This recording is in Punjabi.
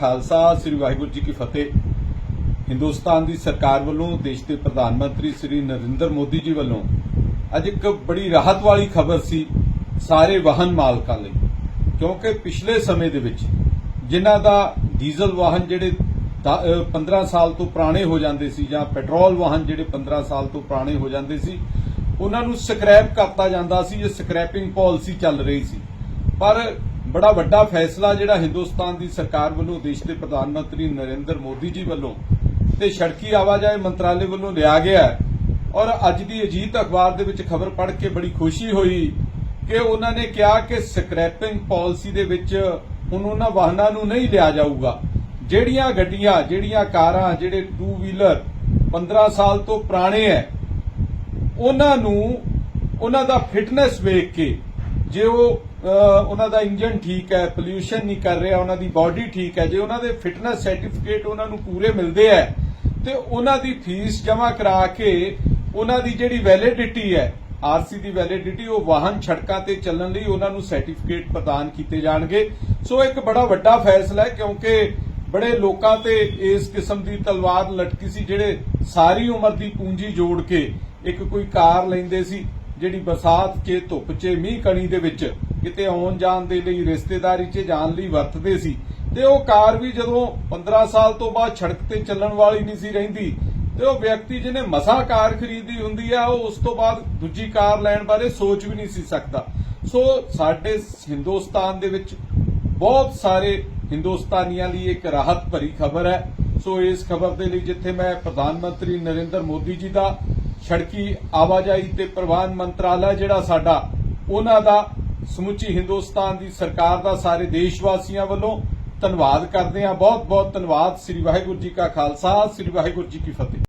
ਖਾਲਸਾ, ਸ੍ਰੀ ਵਾਹਿਗੁਰੂ ਜੀ ਕੀ ਫਤਿਹ। ਹਿੰਦੁਸਤਾਨ ਦੀ ਸਰਕਾਰ ਵੱਲੋਂ ਦੇਸ਼ ਦੇ ਪ੍ਰਧਾਨ ਮੰਤਰੀ ਸ੍ਰੀ ਨਰਿੰਦਰ ਮੋਦੀ ਜੀ ਵੱਲੋਂ ਅੱਜ ਇੱਕ ਬੜੀ ਰਾਹਤ ਵਾਲੀ ਖਬਰ ਸੀ ਸਾਰੇ ਵਾਹਨ ਮਾਲਕਾਂ ਲਈ। ਕਿਉਂਕਿ ਪਿਛਲੇ ਸਮੇਂ ਦੇ ਵਿੱਚ ਜਿਨ੍ਹਾਂ ਦਾ ਡੀਜ਼ਲ ਵਾਹਨ ਜਿਹੜੇ ਦਾ- 15 ਸਾਲ ਤੋਂ ਪੁਰਾਣੇ ਹੋ ਜਾਂਦੇ ਸੀ ਜਾਂ ਪੈਟਰੋਲ ਵਾਹਨ ਜਿਹੜੇ 15 ਸਾਲ ਤੋਂ ਪੁਰਾਣੇ ਹੋ ਜਾਂਦੇ ਸੀ, ਉਹਨਾਂ ਨੂੰ ਸਕ੍ਰੈਪ ਕਰਤਾ ਜਾਂਦਾ ਸੀ, ਇਹ ਸਕ੍ਰੈਪਿੰਗ ਪਾਲਿਸੀ ਚੱਲ ਰਹੀ ਸੀ। ਪਰ ਬੜਾ ਵੱਡਾ ਫੈਸਲਾ ਜਿਹੜਾ ਹਿੰਦੁਸਤਾਨ ਦੀ ਸਰਕਾਰ ਵੱਲੋਂ ਦੇਸ਼ ਦੇ ਪ੍ਰਧਾਨ ਮੰਤਰੀ ਨਰਿੰਦਰ ਮੋਦੀ ਜੀ ਵੱਲੋਂ ਤੇ ਸੜਕੀ ਆਵਾਜਾਈ ਮੰਤਰਾਲੇ ਵੱਲੋਂ ਲਿਆ ਗਿਆ ਔਰ ਅੱਜ ਦੀ ਅਜੀਤ ਅਖਬਾਰ ਦੇ ਵਿੱਚ ਖਬਰ ਪੜ੍ਹ ਕੇ ਬੜੀ ਖੁਸ਼ੀ ਹੋਈ ਕਿ ਉਹਨਾਂ ਨੇ ਕਿਹਾ ਕਿ ਸਕ੍ਰੈਪਿੰਗ ਪਾਲਿਸੀ ਦੇ ਵਿੱਚ ਹੁਣ ਉਹਨਾਂ ਵਾਹਨਾਂ ਨੂੰ ਨਹੀਂ ਲਿਆ ਜਾਊਗਾ। ਜਿਹੜੀਆਂ ਗੱਡੀਆਂ, ਜਿਹੜੀਆਂ ਕਾਰਾਂ, ਜਿਹੜੇ ਟੂ ਵੀਲਰ 15 ਸਾਲ ਤੋਂ ਪੁਰਾਣੇ ਹੈ, ਉਹਨਾਂ ਨੂੰ, ਉਹਨਾਂ ਦਾ ਫਿਟਨੈਸ ਵੇਖ ਕੇ ਜੇ ਉਹ ਉਹਨਾਂ ਦਾ ਇੰਜਨ ਠੀਕ ਹੈ ਪੋਲਿਊਸ਼ਨ ਨਹੀਂ ਕਰ ਰਿਹਾ, ਉਹਨਾਂ ਦੀ ਬਾਡੀ ਠੀਕ ਹੈ, ਜੇ ਉਹਨਾਂ ਦੇ ਫਿਟਨੈਸ ਸਰਟੀਫਿਕੇਟ ਉਹਨਾਂ ਨੂੰ ਪੂਰੇ ਮਿਲਦੇ ਹੈ, ਤੇ ਉਹਨਾਂ ਦੀ ਫੀਸ ਜਮ੍ਹਾਂ ਕਰਾ ਕੇ ਉਹਨਾਂ ਦੀ ਜਿਹੜੀ ਵੈਲਿਡਿਟੀ ਹੈ ਆਰਸੀ ਦੀ ਵੈਲਿਡਿਟੀ ਉਹ ਵਾਹਨ ਸੜਕਾਂ ਤੇ ਚੱਲਣ ਲਈ ਉਹਨਾਂ ਨੂੰ ਸਰਟੀਫਿਕੇਟ ਪ੍ਰਦਾਨ ਕੀਤੇ ਜਾਣਗੇ। ਸੋ ਇੱਕ ਬੜਾ ਵੱਡਾ ਫੈਸਲਾ ਹੈ, ਕਿਉਂਕਿ ਬੜੇ ਲੋਕਾਂ ਤੇ ਇਸ ਕਿਸਮ ਦੀ ਤਲਵਾਰ ਲਟਕੀ ਸੀ, ਜਿਹੜੇ ਸਾਰੀ ਉਮਰ ਦੀ ਪੂੰਜੀ ਜੋੜ ਕੇ ਇੱਕ ਕੋਈ ਕਾਰ ਲੈਂਦੇ ਸੀ ਜਿਹੜੀ ਬਰਸਾਤ 'ਚ, ਧੁੱਪ 'ਚ, ਮੀਂਹ ਕਣੀ ਦੇ ਵਿੱਚ ਕਿਤੇ ਆਉਣ ਜਾਣ ਦੇ ਲਈ ਰਿਸ਼ਤੇਦਾਰੀ 'ਚ ਜਾਣ ਲਈ ਵਰਤਦੇ ਸੀ। ਤੇ ਉਹ ਕਾਰ ਵੀ ਜਦੋਂ 15 ਸਾਲ ਤੋਂ ਬਾਅਦ ਸੜਕ ਤੇ ਚੱਲਣ ਵਾਲੀ ਨਹੀਂ ਸੀ ਰਹਿੰਦੀ, ਤੇ ਉਹ ਵਿਅਕਤੀ ਜਿਹਨੇ ਮਸਾ ਕਾਰ ਖਰੀਦੀ ਹੁੰਦੀ ਆ, ਉਹ ਉਸ ਤੋਂ ਬਾਅਦ ਦੂਜੀ ਕਾਰ ਲੈਣ ਬਾਰੇ ਸੋਚ ਵੀ ਨਹੀਂ ਸੀ ਸਕਦਾ। ਸੋ ਸਾਡੇ ਹਿੰਦੁਸਤਾਨ ਦੇ ਵਿੱਚ ਬਹੁਤ ਸਾਰੇ ਹਿੰਦੁਸਤਾਨੀਆਂ ਲਈ ਇੱਕ ਰਾਹਤ ਭਰੀ ਖਬਰ ਹੈ। ਸੋ ਇਸ ਖਬਰ ਦੇ ਲਈ ਜਿੱਥੇ ਮੈਂ ਪ੍ਰਧਾਨ ਮੰਤਰੀ ਨਰਿੰਦਰ ਮੋਦੀ ਜੀ ਦਾ ਸੜਕੀ ਆਵਾਜਾਈ ਤੇ ਪਰਿਵਹਨ ਮੰਤਰਾਲਾ ਜਿਹੜਾ ਸਾਡਾ, ਉਹਨਾਂ ਦਾ ਸਮੁੱਚੀ ਹਿੰਦੁਸਤਾਨ ਦੀ ਸਰਕਾਰ ਦਾ ਸਾਰੇ ਦੇਸ਼ ਵਾਸੀਆਂ ਵੱਲੋਂ ਧੰਨਵਾਦ ਕਰਦੇ ਹਾਂ। ਬਹੁਤ ਬਹੁਤ ਧੰਨਵਾਦ ਸ੍ਰੀ ਵਾਹਿਗੁਰੂ ਜੀ ਕਾ ਖਾਲਸਾ, ਸ੍ਰੀ ਵਾਹਿਗੁਰੂ ਜੀ ਕੀ ਫਤਿਹ।